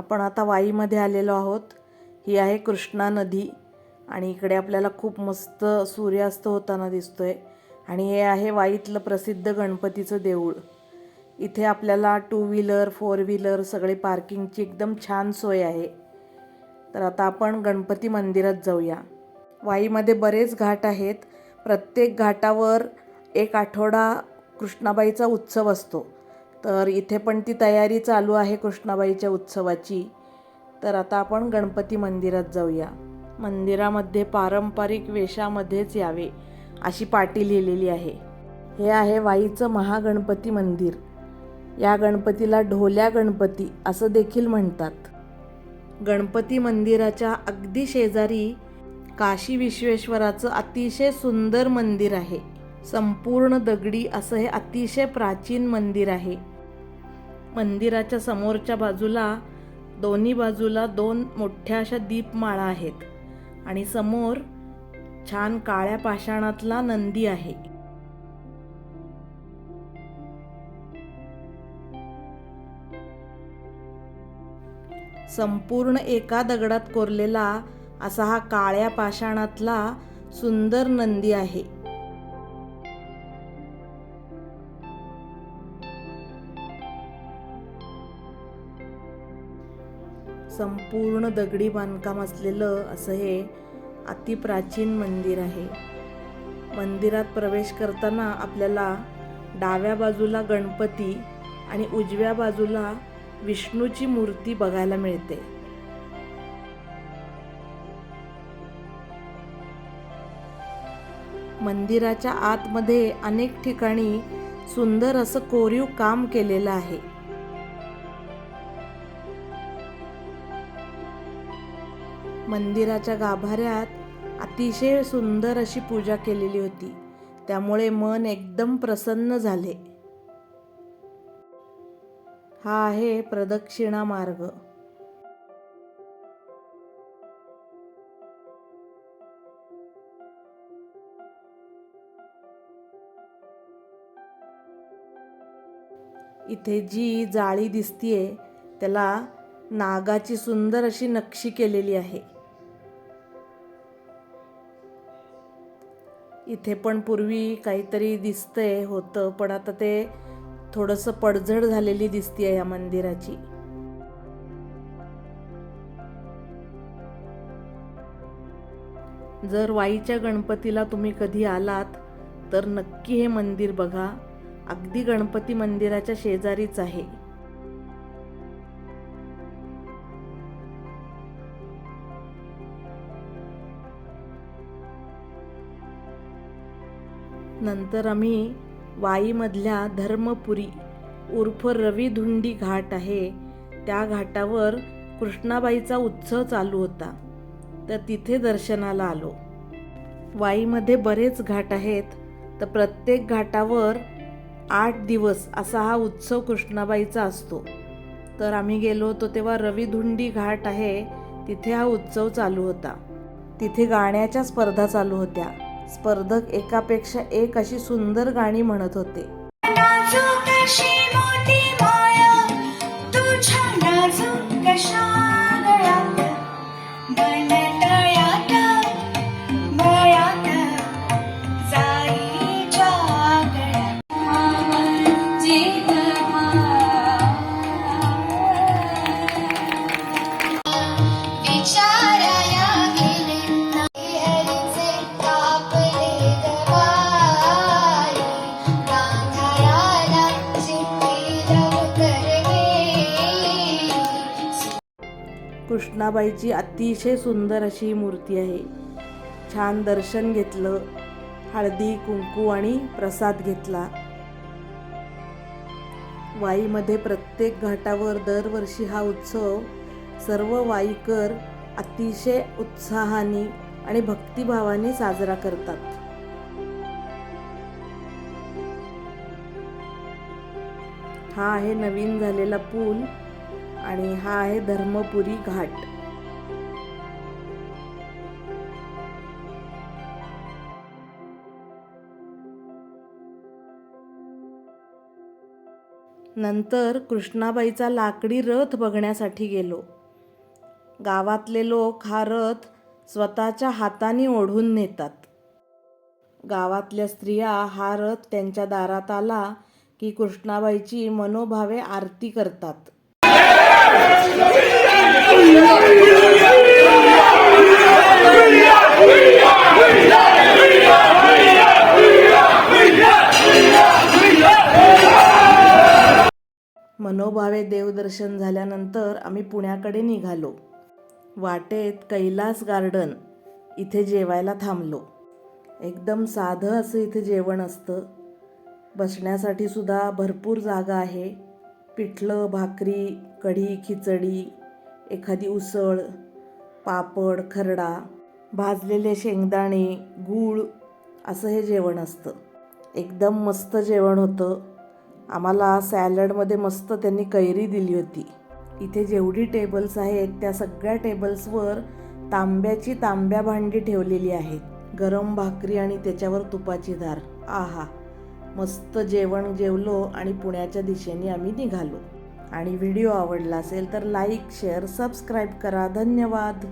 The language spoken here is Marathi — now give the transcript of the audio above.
आपण आता वाईमध्ये आलेलो आहोत. ही आहे कृष्णा नदी आणि इकडे आपल्याला खूप मस्त सूर्यास्त होताना दिसतो आहे आणि हे आहे वाईतलं प्रसिद्ध गणपतीचं देऊळ. इथे आपल्याला टू व्हीलर फोर व्हीलर सगळे पार्किंगची एकदम छान सोय आहे. तर आता आपण गणपती मंदिरात जाऊया. वाईमध्ये बरेच घाट आहेत. प्रत्येक घाटावर एक आठवडा कृष्णाबाईचा उत्सव असतो. तर इथे पण ती तयारी चालू आहे कृष्णाबाईच्या उत्सवाची. तर आता आपण गणपती मंदिरात जाऊया. मंदिरामध्ये पारंपरिक वेशामध्येच यावे अशी पाटी लिहिलेली आहे. हे आहे वाईचं महागणपती मंदिर. या गणपतीला ढोल्या गणपती असं देखील म्हणतात. गणपती मंदिराच्या अगदी शेजारी काशी विश्वेश्वराचं अतिशय सुंदर मंदिर आहे. संपूर्ण दगडी असं हे अतिशय प्राचीन मंदिर आहे. मंदिराच्या समोरच्या बाजूला दोन्ही बाजूला दोन मोठ्या अशा दीपमाळा आहेत. आणि समोर छान काळ्या पाषाणातला नंदी आहे. संपूर्ण एका दगडात कोरलेला असा हा काळ्या पाषाणातला सुंदर नंदी आहे. संपूर्ण दगडी बांधकाम असलेलं असं हे अतिप्राचीन मंदिर आहे. मंदिरात प्रवेश करताना आपल्याला डाव्या बाजूला गणपती आणि उजव्या बाजूला विष्णूची मूर्ती बघायला मिळते. मंदिराच्या आतमध्ये अनेक ठिकाणी सुंदर असं कोरीव काम केलेलं आहे. मंदिराच्या गाभाऱ्यात अतिशय सुंदर अशी पूजा केलेली होती. त्यामुळे मन एकदम प्रसन्न झाले. हा आहे प्रदक्षिणा मार्ग. इथे जी जाळी दिसतीये त्याला नागाची सुंदर अशी नक्षी केलेली आहे. इथे पण पूर्वी काहीतरी दिसतंय होतं पण आता ते थोडंसं पडझड झालेली दिसतीये या मंदिराची. जर वाईच्या गणपतीला तुम्ही कधी आलात तर नक्की हे मंदिर बघा. अगदी गणपती मंदिराच्या शेजारीच आहे. नंतर आम्ही वाईमधल्या धर्मपुरी उर्फ रविधुंडी घाट आहे. त्या घाटावर कृष्णाबाईचा उत्सव चालू होता. तर तिथे दर्शनाला आलो. वाईमध्ये बरेच घाट आहेत. तर प्रत्येक घाटावर आठ दिवस असा हा उत्सव कृष्णाबाईचा असतो. तर आम्ही गेलो होतो तेव्हा रविधुंडी घाट आहे. तिथे हा उत्सव चालू होता. तिथे गाण्याच्या स्पर्धा चालू होत्या. स्पर्धक एकापेक्षा एक अशी सुंदर गाणी म्हणत होते. तुझ्या कृष्णाबाईची अतिशय सुंदर अशी ही मूर्ती आहे. छान दर्शन घेतलं हळदी कुंकू आणि प्रसाद घेतला. वाईमध्ये प्रत्येक घाटावर दरवर्षी हा उत्सव सर्व वाईकर अतिशय उत्साहाने आणि भक्तिभावाने साजरा करतात. हा आहे नवीन झालेला पूल. आणि हा आहे धर्मपुरी घाट. नंतर कृष्णाबाईचा लाकडी रथ बघण्यासाठी गेलो. गावातले लोक हा रथ स्वतःच्या हाताने ओढून नेतात. गावातल्या स्त्रिया हा रथ त्यांच्या दारात आला की कृष्णाबाईची मनोभावे आरती करतात. मनोभावे देवदर्शन झाल्यानंतर आम्ही पुण्याकडे निघालो. वाटेत कैलास गार्डन. इथे जेवायला थांबलो. एकदम साधं असं इथे जेवण असतं. बसण्यासाठी सुद्धा भरपूर जागा आहे. पिठलं भाकरी कढी खिचडी एखादी उसळ पापड खरडा भाजलेले शेंगदाणे गूळ असं हे जेवण असतं. एकदम मस्त जेवण होतं. आम्हाला सॅलडमध्ये मस्त त्यांनी कैरी दिली होती. इथे जेवढी टेबल्स आहेत त्या सगळ्या टेबल्सवर तांब्याची तांब्या भांडी ठेवलेली आहेत. गरम भाकरी आणि त्याच्यावर तुपाची धार. आहा! मस्त जेवण जेवलो आणि पुण्याच्या दिशेने आम्ही निघालो. आणि व्हिडिओ आवडला असेल तर लाईक शेअर सबस्क्राईब करा. धन्यवाद.